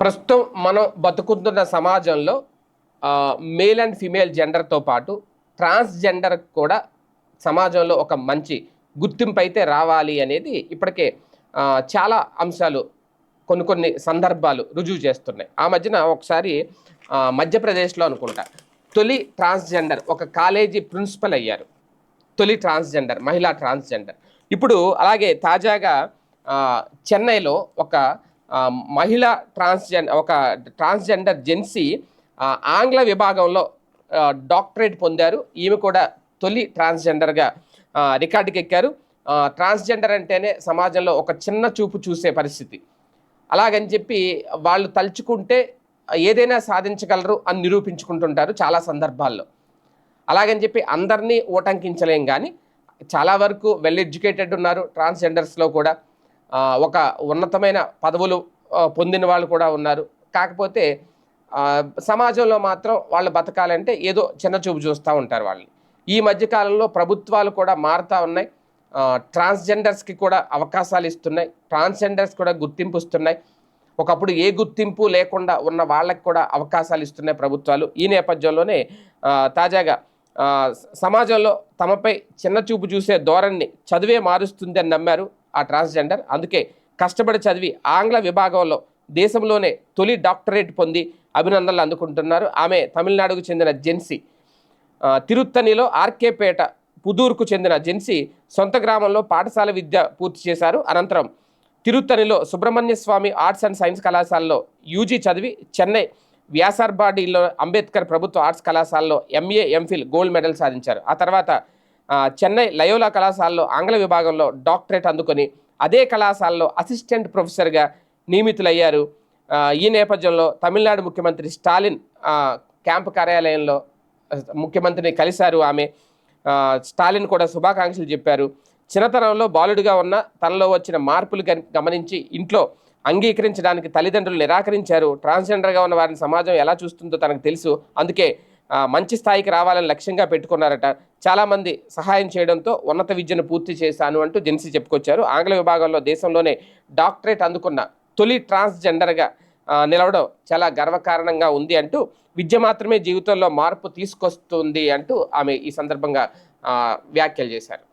ప్రస్తుతం మనం బతుకుతున్న సమాజంలో మేల్ అండ్ ఫిమేల్ జెండర్తో పాటు ట్రాన్స్జెండర్ కూడా సమాజంలో ఒక మంచి గుర్తింపు అయితే రావాలి అనేది ఇప్పటికే చాలా అంశాలు కొన్ని కొన్ని సందర్భాలు రుజువు చేస్తున్నాయి. ఆ మధ్యన ఒకసారి మధ్యప్రదేశ్లో అనుకుంటా. తొలి ట్రాన్స్జెండర్ ఒక కాలేజీ ప్రిన్సిపల్ అయ్యారు. తొలి ట్రాన్స్జెండర్ మహిళా ట్రాన్స్జెండర్. ఇప్పుడు అలాగే తాజాగా చెన్నైలో ఒక మహిళ ట్రాన్స్జెండర్ ఒక ట్రాన్స్జెండర్ జెన్సీ ఆంగ్ల విభాగంలో డాక్టరేట్ పొందారు. ఈమె కూడా తొలి ట్రాన్స్జెండర్గా రికార్డుకి ఎక్కారు. ట్రాన్స్జెండర్ అంటేనే సమాజంలో ఒక చిన్న చూపు చూసే పరిస్థితి. అలాగని చెప్పి వాళ్ళు తలుచుకుంటే ఏదైనా సాధించగలరు అని నిరూపించుకుంటుంటారు చాలా సందర్భాల్లో. అలాగని చెప్పి అందరినీ ఓటంకించలేం కానీ చాలా వరకు వెల్ ఎడ్యుకేటెడ్ ఉన్నారు ట్రాన్స్జెండర్స్లో కూడా. ఒక ఉన్నతమైన పదవులు పొందిన వాళ్ళు కూడా ఉన్నారు. కాకపోతే సమాజంలో మాత్రం వాళ్ళు బతకాలంటే ఏదో చిన్న చూపు చూస్తూ ఉంటారు వాళ్ళని. ఈ మధ్యకాలంలో ప్రభుత్వాలు కూడా మారుతూ ఉన్నాయి. ట్రాన్స్జెండర్స్కి కూడా అవకాశాలు ఇస్తున్నాయి. ట్రాన్స్జెండర్స్ కూడా గుర్తింపు ఇస్తున్నాయి. ఒకప్పుడు ఏ గుర్తింపు లేకుండా ఉన్న వాళ్ళకి కూడా అవకాశాలు ఇస్తున్నాయి ప్రభుత్వాలు. ఈ నేపథ్యంలోనే తాజాగా సమాజంలో తమపై చిన్న చూపు చూసే ధోరణిని చదివే మారుస్తుంది అని నమ్మారు. ఆ ట్రాన్స్జెండర్. అందుకే కష్టపడి చదివి ఆంగ్ల విభాగంలో దేశంలోనే తొలి డాక్టరేట్ పొంది అభినందనలు అందుకుంటున్నారు. ఆమె తమిళనాడుకు చెందిన జెన్సీ. తిరుత్తనిలో ఆర్కేపేట పుదూరుకు చెందిన జెన్సీ సొంత గ్రామంలో పాఠశాల విద్య పూర్తి చేశారు. అనంతరం తిరుత్తణిలో Subrahmanya Swamy arts and science కళాశాలలో యూజీ చదివి చెన్నై వ్యాసార్బాడీలో అంబేద్కర్ ప్రభుత్వ ఆర్ట్స్ కళాశాలలో ఎంఏ ఎంఫిల్ గోల్డ్ మెడల్ సాధించారు. ఆ తర్వాత చెన్నై లయోలా కళాశాలలో ఆంగ్ల విభాగంలో డాక్టరేట్ అందుకొని అదే కళాశాలలో అసిస్టెంట్ ప్రొఫెసర్గా నియమితులయ్యారు. ఈ నేపథ్యంలో తమిళనాడు ముఖ్యమంత్రి స్టాలిన్ క్యాంప్ క్యాంపు కార్యాలయంలో ముఖ్యమంత్రిని కలిశారు ఆమె. స్టాలిన్ కూడా శుభాకాంక్షలు చెప్పారు. చిన్నతనంలో బాలుడిగా ఉన్న తనలో వచ్చిన మార్పులు గమనించి ఇంట్లో అంగీకరించడానికి తల్లిదండ్రులు నిరాకరించారు. ట్రాన్స్జెండర్గా ఉన్న వారిని సమాజం ఎలా చూస్తుందో తనకు తెలుసు. అందుకే మంచి స్థాయికి రావాలని లక్ష్యంగా పెట్టుకున్నారట. చాలామంది సహాయం చేయడంతో ఉన్నత విద్యను పూర్తి చేశాను అంటూ జెన్సీ చెప్పుకొచ్చారు. ఆంగ్ల విభాగంలో దేశంలోనే డాక్టరేట్ అందుకున్న తొలి ట్రాన్స్జెండర్గా నిలవడం చాలా గర్వకారణంగా ఉంది అంటూ విద్య మాత్రమే జీవితంలో మార్పు తీసుకొస్తుంది అంటూ ఆమె ఈ సందర్భంగా వ్యాఖ్యలు చేశారు.